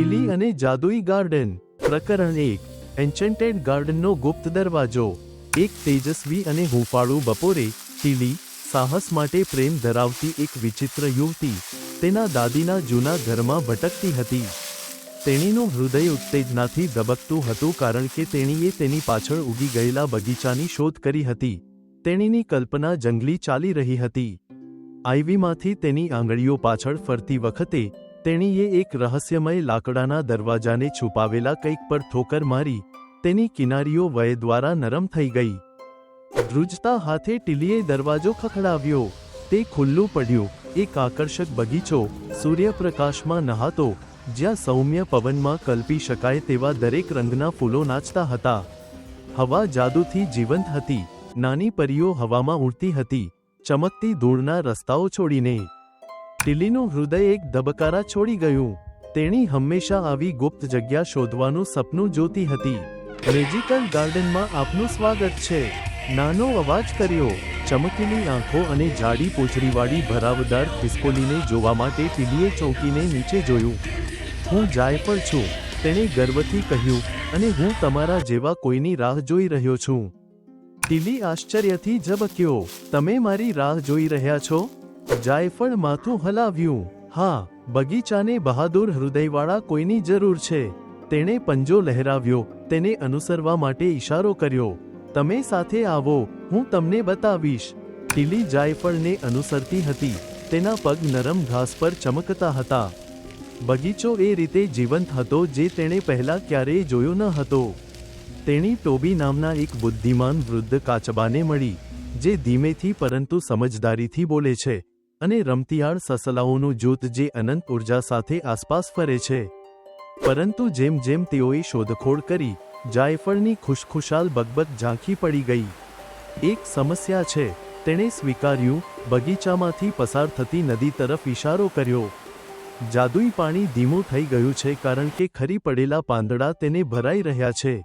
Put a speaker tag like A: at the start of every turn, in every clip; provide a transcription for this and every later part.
A: ટીલી અને જાદુઈ ગાર્ડન. પ્રકરણ એક એન્ચેન્ટેડ ગાર્ડનનો ગુપ્ત દરવાજો. એક તેજસ્વી અને હુંફાળું બપોરે, ટીલી, સાહસ માટે પ્રેમ ધરાવતી એક વિચિત્ર યુવતી, તેના દાદીના જૂના ઘરમાં ભટકતી હતી. તેણીનું હૃદય ઉત્તેજનાથી ધબકતું હતું કારણ કે તેણીએ તેની પાછળ ઉગી ગયેલા બગીચાની શોધ કરી હતી. તેણીની કલ્પના જંગલી ચાલી રહી હતી. આઈવીમાંથી તેની આંગળીઓ પાછળ ફરતી વખતે તેણીએ એક રહસ્યમય લાકડાના દરવાજાને છુપાવેલા કંઈક પર ઠોકર મારી, તેની કિનારીઓ વય દ્વારા નરમ થઈ ગઈ. ધ્રુજતા હાથે ટીલીએ દરવાજો ખખડાવ્યો. તે ખુલ્લું પડ્યું. એક આકર્ષક બગીચો, સૂર્યપ્રકાશમાં નહાતો, જ્યાં સૌમ્ય પવનમાં કલ્પી શકાય તેવા દરેક રંગના ફૂલો નાચતા હતા. હવા જાદુથી જીવંત હતી. નાની પરીઓ હવામાં ઉડતી હતી. ચમકતી ધૂળના રસ્તાઓ છોડીને. ટીલીનું હૃદય એક ધબકારા છોડી ગયું. તેણી હંમેશા આવી ગુપ્ત જગ્યા શોધવાનું સપનું જોતી હતી. મેજિકલ ગાર્ડનમાં આપનું સ્વાગત છે. નાનો અવાજ કર્યો. ચમકીની આંખો અને જાડી પોછડીવાળી ભરાવદાર ખિસકોલીને જોવા માટે ટીલીએ ચોંકીને નીચે જોયું. હું જાયફળ છું, તેણે ગર્વથી કહ્યું, અને હું તમારા જેવા કોઈની રાહ જોઈ રહ્યો છું. ટીલી આશ્ચર્યથી ઝબક્યો, તમે મારી રાહ જોઈ રહ્યા છો? જાયફળ માથું હલાવ્યું. હા, બગીચાને બહાદુર હૃદયવાળા કોઈની જરૂર છે. તેણે પંજો લહેરાવ્યો, તેને અનુસરવા માટે ઈશારો કર્યો. તમે સાથે આવો, હું તમને બતાવીશ. ટીલી જાયફળને અનુસરતી હતી. તેના પગ નરમ ઘાસ પર ચમકતા હતા. બગીચો એ રીતે જીવંત હતો જે તેણે પહેલા ક્યારેય જોયો ન હતો. તેણી ટોબી નામના એક બુદ્ધિમાન વૃદ્ધ કાચબાને મળી, જે ધીમેથી પરંતુ સમજદારીથી બોલે છે. અને રમતિયાળ સસલાઓનું જૂથ જે અનંત ઊર્જા સાથે આસપાસ ફરે છે. પરંતુ જેમ જેમ તેઓએ શોધખોળ કરી, જાયફળની ખુશખુશાલ બગબગ ઝાંખી પડી ગઈ. એક સમસ્યા છે, તેણે સ્વીકાર્યું, બગીચામાંથી પસાર થતી નદી તરફ ઇશારો કર્યો. જાદુઈ પાણી ધીમું થઈ ગયું છે કારણ કે ખરી પડેલા પાંદડા તેને ભરાઈ રહ્યા છે.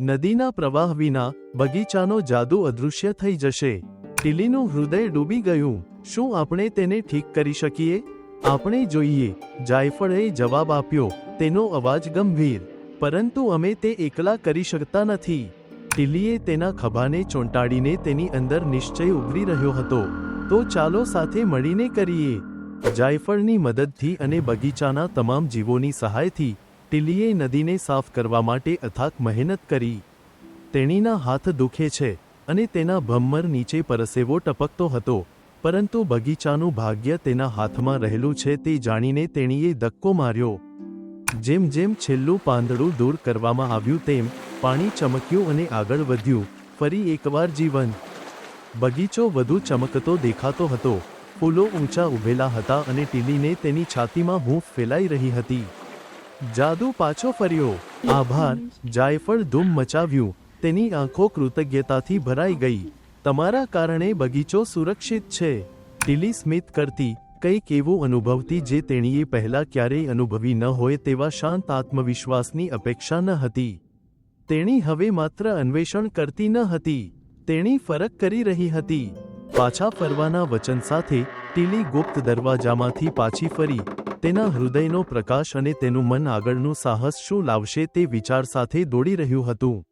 A: નદીના પ્રવાહ વિના બગીચાનો જાદુ અદૃશ્ય થઈ જશે. ટીલીનું હૃદય ડૂબી ગયું. શું આપણે તેને ઠીક કરી શકીએ? આપણે જોઈએ. જાયફળે જવાબ આપ્યો. તેનો અવાજ ગંભીર. પરંતુ અમે તે એકલા કરી શકતા નથી. ટીલીએ તેના ખભાને ચોંટાડીને તેની અંદર નિશ્ચય ઉભરી રહ્યો હતો. તો ચાલો સાથે મળીને કરીએ. જાયફળની મદદથી અને બગીચાના તમામ જીવોની સહાયથી ટીલીએ નદીને સાફ કરવા માટે અથાક મહેનત કરી. તેણીના હાથ દુખે છે. અને તેના ભમ્મર નીચે પરસેવો ટપકતો હતો, પરંતુ બગીચાનું ભાગ્ય તેના હાથમાં રહેલું છે તે જાણીને તેણીએ ધક્કો માર્યો. જેમ જેમ છેલ્લું પાંદડું દૂર કરવામાં આવ્યું તેમ પાણી ચમક્યું અને આગળ વધ્યું, ફરી એકવાર જીવન બગીચો વધુ ચમકતો દેખાતો હતો, ફૂલો ઊંચા ઉભેલા હતા અને ટીલીને તેની છાતીમાં હૂંફ ફેલાઈ રહી હતી. જાદુ પાછો ફર્યો. આભાર, જાયફળ ધૂમ મચાવ્યું. તેની આંખો કૃતજ્ઞતાથી ભરાઈ ગઈ. તમારા કારણે બગીચો સુરક્ષિત છે. ટીલી સ્મિત કરતી, કંઈક એવું અનુભવતી જે તેણીએ પહેલા ક્યારેય અનુભવી ન હોય તેવા શાંત આત્મવિશ્વાસની અપેક્ષા ન હતી. તેણી હવે માત્ર અન્વેષણ કરતી ન હતી. તેણી ફરક કરી રહી હતી. પાછા ફરવાના વચન સાથે ટીલી ગુપ્ત દરવાજામાંથી પાછી ફરી. તેના હૃદયનો પ્રકાશ અને તેનું મન આગળનું સાહસ શું લાવશે તે વિચાર સાથે દોડી રહ્યું હતું.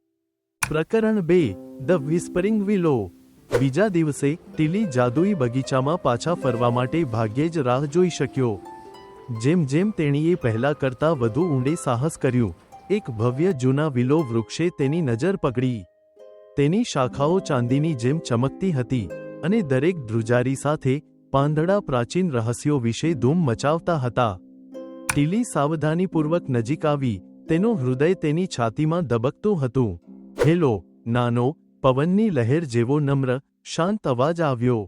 A: પ્રકરણ બે, ધ વિસ્પરિંગ વિલો બીજા દિવસે, ટીલી જાદુઈ બગીચામાં પાછા ફરવા માટે ભાગ્યે જ રાહ જોઈ શક્યો. જેમ જેમ તેણીએ પહેલા કરતા વધુ ઊંડે સાહસ કર્યું, એક ભવ્ય જૂના વિલો વૃક્ષે તેની નજર પકડી. તેની શાખાઓ ચાંદીની જેમ ચમકતી હતી અને દરેક ધ્રુજારી સાથે પાંદડા પ્રાચીન રહસ્યો વિશે ધૂમ મચાવતા હતા. ટીલી સાવધાનીપૂર્વક નજીક આવી, તેનું હૃદય તેની છાતીમાં દબકતું હતું. હેલો નાનો, પવનની લહેર જેવો નમ્ર, શાંત અવાજ આવ્યો.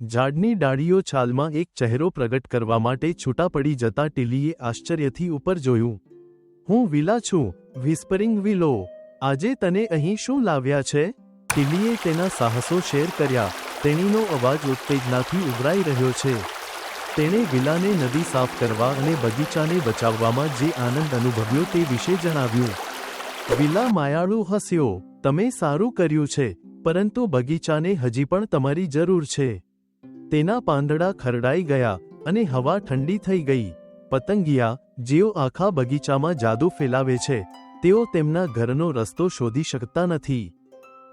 A: ઝાડની ડાળીઓ છાલમાં એક ચહેરો પ્રગટ કરવા માટે છૂટા પડી જતા ટીલીએ આશ્ચર્યથી ઉપર જોયું. હું વિલા છું, વિસ્પરિંગ વિલો, આજે તને અહીં શું લાવ્યા છે? ટીલીએ તેના સાહસો શેર કર્યા, તેણીનો અવાજ ઉત્તેજનાથી ઉભરાઈ રહ્યો છે. તેણે વિલાને નદી સાફ કરવા અને બગીચાને બચાવવામાં જે આનંદ અનુભવ્યો તે વિશે જણાવ્યું. વિલા માયાળુ હસ્યો, તમે સારું કર્યું છે, પરંતુ બગીચાને હજી પણ તમારી જરૂર છે. તેના પાંદડા ખરડાઈ ગયા અને હવા ઠંડી થઈ ગઈ. પતંગિયા, જેઓ આખા બગીચામાં જાદુ ફેલાવે છે, તેઓ તેમના ઘરનો રસ્તો શોધી શકતા નથી.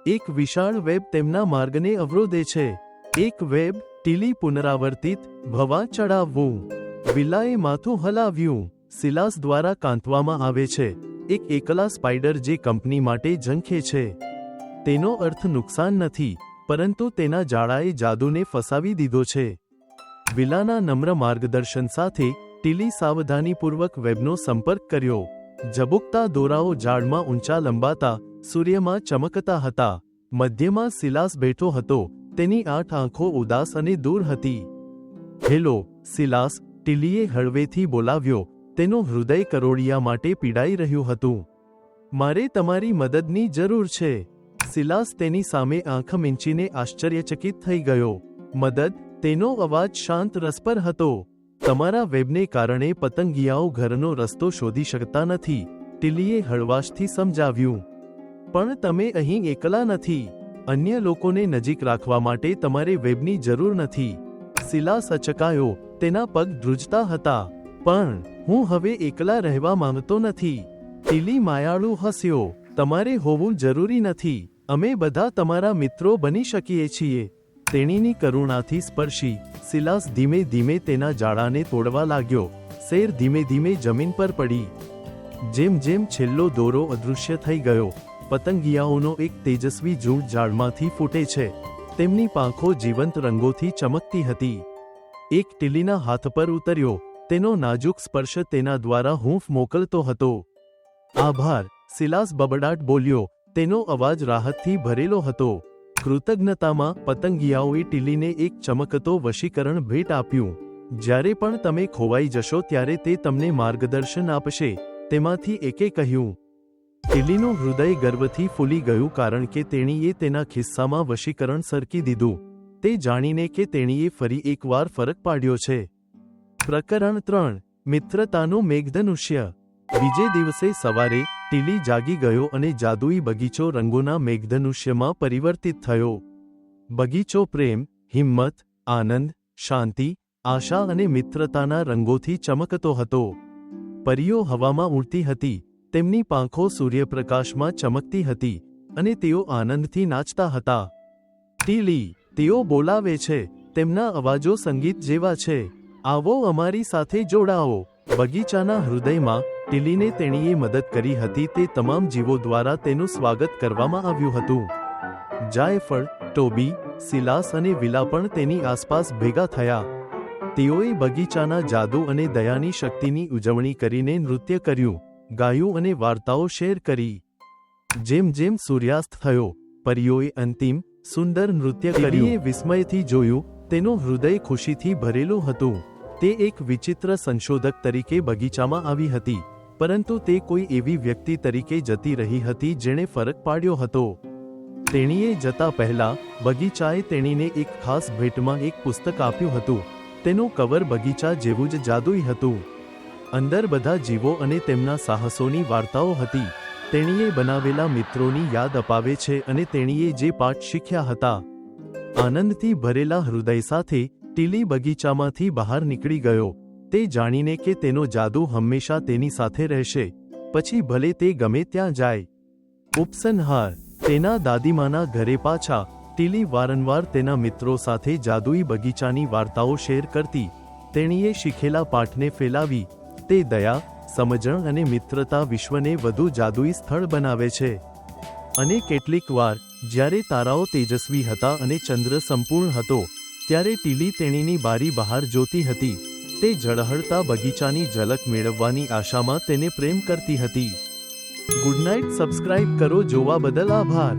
A: એક વિશાળ વેબ તેમના માર્ગને અવરોધે છે. એક વેબ ટીલી પુનરાવર્તિત ભવા ચડાવવું. વિલાએ માથું હલાવ્યું. સિલાસ દ્વારા કાંતવામાં આવે છે. એક એકલા સ્પાઈડર જે કંપની માટે ઝંખે છે. તેનો અર્થ નુકસાન નથી, પરંતુ તેના જાળાએ જાદુને ફસાવી દીધો છે. વિલાના નમ્ર માર્ગદર્શન સાથે, ટીલી સાવધાનીપૂર્વક વેબનો સંપર્ક કર્યો. ઝબુકતા દોરાઓ ઝાડમાં ઊંચા લંબાતા, સૂર્યમાં ચમકતા હતા. મધ્યમાં સિલાસ બેઠો હતો, તેની આઠ આંખો ઉદાસ અને દૂર હતી. હેલો, સિલાસ, ટીલીએ હળવેથી બોલાવ્યો. તેનું હૃદય કરોડિયા માટે પીડાઈ રહ્યું હતું. મારે તમારી મદદની જરૂર છે. સિલાસ તેની સામે આંખ મીંચીને આશ્ચર્યચકિત થઈ ગયો. મદદ? તેનો અવાજ શાંત રસપર હતો. તમારા વેબને કારણે પતંગિયાઓ ઘરનો રસ્તો શોધી શકતા નથી. ટીલીએ હળવાશથી સમજાવ્યું. પણ તમે અહીં એકલા નથી. અન્ય લોકોને નજીક રાખવા માટે તમારે વેબની જરૂર નથી. સિલાસ અચકાયો. તેના પગ ધ્રુજતા હતા. પણ હું હવે એકલા રહેવા માંગતો નથી. ટીલી માયાળુ હસ્યો, તમારે હોવું જરૂરી નથી. અમે બધા તમારા મિત્રો બની શકીએ છીએ. તેણીની કરુણાથી સ્પર્શી, સિલાસ ધીમે ધીમે તેના જાળાને તોડવા લાગ્યો. શેર ધીમે ધીમે જમીન પર પડી. જેમ જેમ છેલ્લો દોરો અદૃશ્ય થઈ ગયો, પતંગિયાઓનો એક તેજસ્વી ઝૂંડ ઝાડમાંથી ફૂટે છે. તેમની પાંખો જીવંત રંગોથી ચમકતી હતી. એક ટીલીના હાથ પર ઉતર્યો તેનો નાજુક સ્પર્શ તેના દ્વારા હૂંફ મોકલતો હતો. આભાર, સિલાસ બબડાટ બોલ્યો. તેનો અવાજ રાહતથી ભરેલો હતો. કૃતજ્ઞતામાં પતંગિયાઓએ ટીલીને એક ચમકતો વશીકરણ ભેટ આપ્યું. જ્યારે પણ તમે ખોવાઈ જશો ત્યારે તે તમને માર્ગદર્શન આપશે, તેમાંથી એકે કહ્યું. ટીલીનું હૃદય ગર્વથી ફૂલી ગયું કારણ કે તેણીએ તેના ખિસ્સામાં વશીકરણ સરકી દીધું. તે જાણીને કે તેણીએ ફરી એકવાર ફરક પાડ્યો છે. પ્રકરણ ત્રણ, મિત્રતાનું મેઘધનુષ્ય. બીજે દિવસે સવારે ટીલી જાગી ગયો અને જાદુઈ બગીચો રંગોના મેઘધનુષ્યમાં પરિવર્તિત થયો. બગીચો પ્રેમ, હિંમત, આનંદ, શાંતિ, આશા અને મિત્રતાના રંગોથી ચમકતો હતો. પરીઓ હવામાં ઉડતી હતી, તેમની પાંખો સૂર્યપ્રકાશમાં ચમકતી હતી અને તેઓ આનંદથી નાચતા હતા. ટીલી, તેઓ બોલાવે છે, તેમના અવાજો સંગીત જેવા છે. આવો અમારી સાથે જોડાઓ. બગીચાના હૃદયમાં ટીલીને તેણીએ મદદ કરી હતી તે તમામ જીવો દ્વારા તેનું સ્વાગત કરવામાં આવ્યું હતું. જાયફળ, ટોબી, સિલાસ અને વિલા પણ તેની આસપાસ ભેગા થયા. તેઓએ બગીચાના જાદુ અને દયાની શક્તિની ઉજવણી કરીને નૃત્ય કર્યું, ગાયું અને વાર્તાઓ શેર કરી. જેમ જેમ સૂર્યાસ્ત થયો, પરીઓએ અંતિમ, સુંદર નૃત્ય કર્યું. વિસ્મયથી જોયું, તેનું હૃદય ખુશીથી ભરેલું હતું. તે એક વિચિત્ર સંશોધક તરીકે બગીચામાં આવી હતી, પરંતુ તે કોઈ એવી વ્યક્તિ તરીકે જતી રહી હતી જેણે ફરક પાડ્યો હતો. તેણીએ જતા પહેલા, બગીચાએ તેણીને એક ખાસ ભેટમાં એક પુસ્તક આપ્યું હતું. તેનું કવર બગીચા જેવું જ જાદુઈ હતું. અંદર બધા જીવો અને તેમના સાહસોની વાર્તાઓ હતી. તેણીએ બનાવેલા મિત્રોની યાદ અપાવે છે અને તેણીએ જે પાઠ શીખ્યા હતા. આનંદથી ભરેલા હૃદય સાથે ટીલી બગીચામાંથી બહાર નીકળી ગયો. તે જાણીને કે તેનો જાદુ હંમેશા તેની સાથે રહેશે. પછી ભલે તે ગમે ત્યાં જાય. ઉપસંહાર તેના દાદીમાના ઘરે પાછા, ટીલી વારંવાર તેના મિત્રો સાથે જાદુઈ બગીચાની વાર્તાઓ શેર કરતી. તેણીએ શીખેલા પાઠને ફેલાવી. તે દયા, સમજણ અને મિત્રતા વિશ્વને વધુ જાદુઈ સ્થળ બનાવે છે. અને કેટલીક વાર, જ્યારે તારાઓ તેજસ્વી હતા અને ચંદ્ર સંપૂર્ણ હતો ત્યારે ટીલી તેણીની બારી બહાર જોતી હતી. તે ઝળહળતા બગીચાની ઝલક મેળવવાની આશામાં તેને પ્રેમ કરતી હતી. ગુડ નાઇટ, સબસ્ક્રાઇબ કરો, જોવા બદલ આભાર.